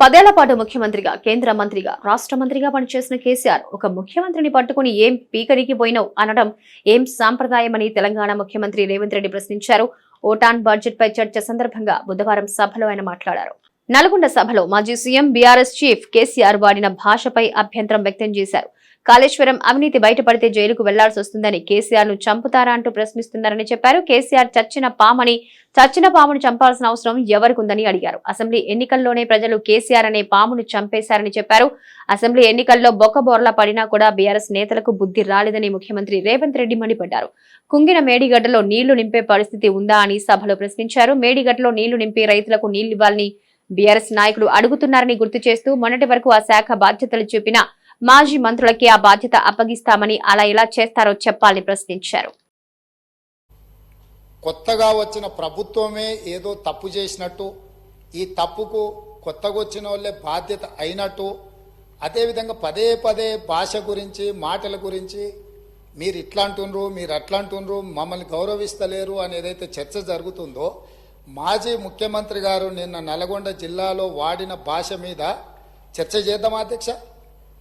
పదేళ్ళ పాటు ముఖ్యమంత్రిగా కేంద్ర మంత్రిగా రాష్ట్ర మంత్రిగా పనిచేసిన కేసీఆర్ ఒక ముఖ్యమంత్రిని పట్టుకుని ఏం పీకరికి పోయినావు అనడం ఏం సాంప్రదాయమని తెలంగాణ ముఖ్యమంత్రి రేవంత్ రెడ్డి ప్రశ్నించారు. ఓటాన్ బడ్జెట్ పై చర్చ సందర్భంగా బుధవారం సభలో ఆయన మాట్లాడారు. నల్గొండ సభలో మాజీ సీఎం బీఆర్ఎస్ చీఫ్ కేసీఆర్ వాడిన భాషపై అభ్యంతరం వ్యక్తం చేశారు. కాళేశ్వరం అవినీతి బయటపడితే జైలుకు వెళ్ళాల్సి వస్తుందని కేసీఆర్ను చంపుతారా అంటూ ప్రశ్నిస్తున్నారని చెప్పారు. కేసీఆర్ చచ్చిన పామని చచ్చిన పామును చంపాల్సిన అవసరం ఎవరికుందని అడిగారు. అసెంబ్లీ ఎన్నికల్లోనే ప్రజలు కేసీఆర్ అనే పామును చంపేశారని చెప్పారు. అసెంబ్లీ ఎన్నికల్లో బొక్కబోర్లా పడినా కూడా బీఆర్ఎస్ నేతలకు బుద్ధి రాలేదని ముఖ్యమంత్రి రేవంత్ రెడ్డి మండిపడ్డారు. కుంగిన మేడిగడ్డలో నీళ్ళు నింపే పరిస్థితి ఉందా అని సభలో ప్రశ్నించారు. మేడిగడ్డలో నీళ్ళు నింపి రైతులకు నీళ్ళివ్వాలని బీఆర్ఎస్ నాయకులు అడుగుతున్నారని గుర్తు చేస్తూ మొన్నటి వరకు ఆ శాఖ బాధ్యతలు చూపిన మాజీ మంత్రులకి ఆ బాధ్యత అప్పగిస్తామని అలా ఎలా చేస్తారో చెప్పాలని ప్రశ్నించారు. కొత్తగా వచ్చిన ప్రభుత్వమే ఏదో తప్పు చేసినట్టు ఈ తప్పుకు కొత్తగా వచ్చిన వాళ్ళే బాధ్యత అయినట్టు అదేవిధంగా పదే పదే భాష గురించి మాటల గురించి మీరు ఇట్లా అంటుండ్రు మీరు అట్లా అంటుండ్రు మమ్మల్ని గౌరవిస్తలేరు అని ఏదైతే చర్చ జరుగుతుందో మాజీ ముఖ్యమంత్రి గారు నిన్న నల్గొండ జిల్లాలో వాడిన భాష మీద చర్చ చేద్దాం అధ్యక్ష?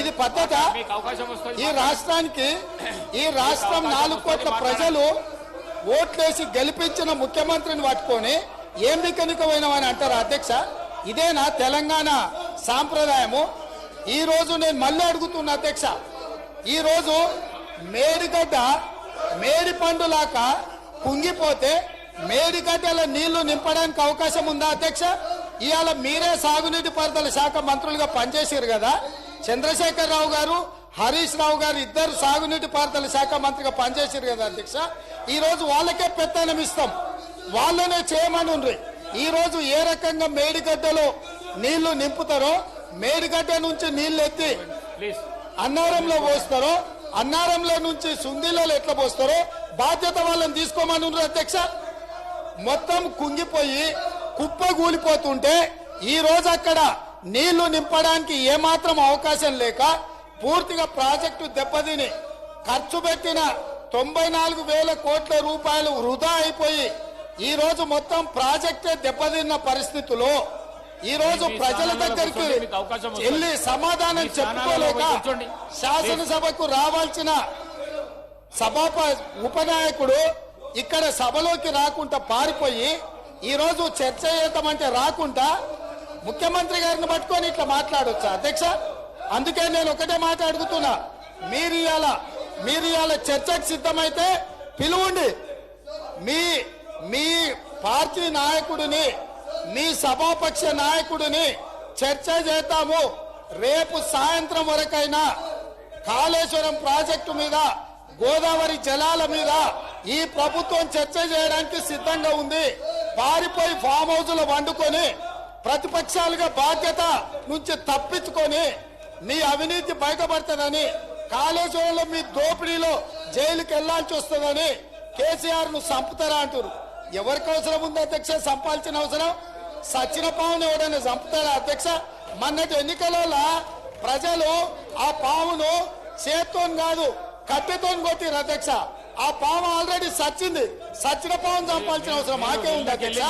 ఇది పద్ధత. ఈ రాష్ట్రానికి ఈ రాష్ట్రం నాలుగు కోట్ల ప్రజలు ఓట్లేసి గెలిపించిన ముఖ్యమంత్రిని పట్టుకొని ఏం బిక్కనికమైనవని అంటారు అధ్యక్ష? ఇదేనా తెలంగాణ సాంప్రదాయము? ఈ రోజు నేను మళ్ళీ అడుగుతున్నా అధ్యక్ష. ఈ రోజు మేడిగడ్డ మేడి పండులాక కుంగిపోతే మేడిగడ్డల నీళ్ళు నింపడానికి అవకాశం ఉందా అధ్యక్ష? ఇవాళ మీరే సాగునీటి పారుదల శాఖ మంత్రులుగా పనిచేసారు కదా. చంద్రశేఖర్ రావు గారు హరీష్ రావు గారు ఇద్దరు సాగునీటి పారుదల శాఖ మంత్రిగా పనిచేసారు కదా అధ్యక్ష? ఈ రోజు వాళ్ళకే పెత్తనం ఇస్తాం. వాళ్ళనే చేయమని ఉండ్రి ఈ రోజు ఏ రకంగా మేడిగడ్డలో నీళ్ళు నింపుతారో మేడిగడ్డ నుంచి నీళ్ళు ఎత్తి అన్నారంలో పోస్తారో అన్నారంలో నుంచి సుందీలలో ఎట్లా పోస్తారో బాధ్యత వాళ్ళని తీసుకోమని ఉండ్రి అధ్యక్ష. మొత్తం కుంగిపోయి కుప్ప కూలిపోతుంటే ఈ రోజు అక్కడ నీళ్ళు నింపడానికి ఏమాత్రం అవకాశం లేక పూర్తిగా ప్రాజెక్టు దెబ్బతిని ఖర్చు పెట్టిన తొంభై నాలుగు వేల కోట్ల రూపాయలు వృధా అయిపోయి ఈ రోజు మొత్తం ప్రాజెక్టే దెబ్బతిన్న పరిస్థితిలో ఈ రోజు ప్రజల దగ్గరికి. వెళ్ళి సమాధానం చెప్పుకోలేక. శాసనసభకు రావాల్సిన సభాప ఉపనాయకుడు ఇక్కడ సభలోకి రాకుండా పారిపోయి ఈ రోజు చర్చ చేద్దామంటే రాకుండా ముఖ్యమంత్రి గారిని పట్టుకొని ఇట్లా మాట్లాడొచ్చా? అధ్యక్ష అందుకే నేను ఒకటే మాట్లాడుతున్నా మీరు ఇవాళ మీరు ఇవాళ చర్చకు సిద్ధమైతే పిలువండి. మీ మీ పార్టీ నాయకుడిని మీ సభాపక్ష నాయకుడిని చర్చ చేద్దాము. రేపు సాయంత్రం వరకైనా కాళేశ్వరం ప్రాజెక్టు మీద గోదావరి జలాల మీద ఈ ప్రభుత్వం చర్చ చేయడానికి సిద్ధంగా ఉంది. పారిపోయి ఫామ్ హౌస్లో వండుకొని ప్రతిపక్షాలుగా బాధ్యత నుంచి తప్పించుకొని మీ అవినీతి బయటపడుతుందని కాళేశ్వరంలో మీ దోపిడీలో జైలుకి వెళ్ళాల్సి వస్తుందని కేసీఆర్ను చంపుతారా అంటారు ఎవరికి అవసరం ఉంది అధ్యక్ష? చంపాల్సిన అవసరం? సచిన పావును ఎవడైనా చంపుతారా అధ్యక్ష? మొన్నటి ఎన్నికలలో ప్రజలు ఆ పామును చేత్తో కాదు కట్టెతో కొట్టిరు అధ్యక్ష. ఆ పాము ఆల్రెడీ సచ్చింది. సచిన పావును చంపాల్సిన అవసరం మాకే ఉంది అధ్యక్ష.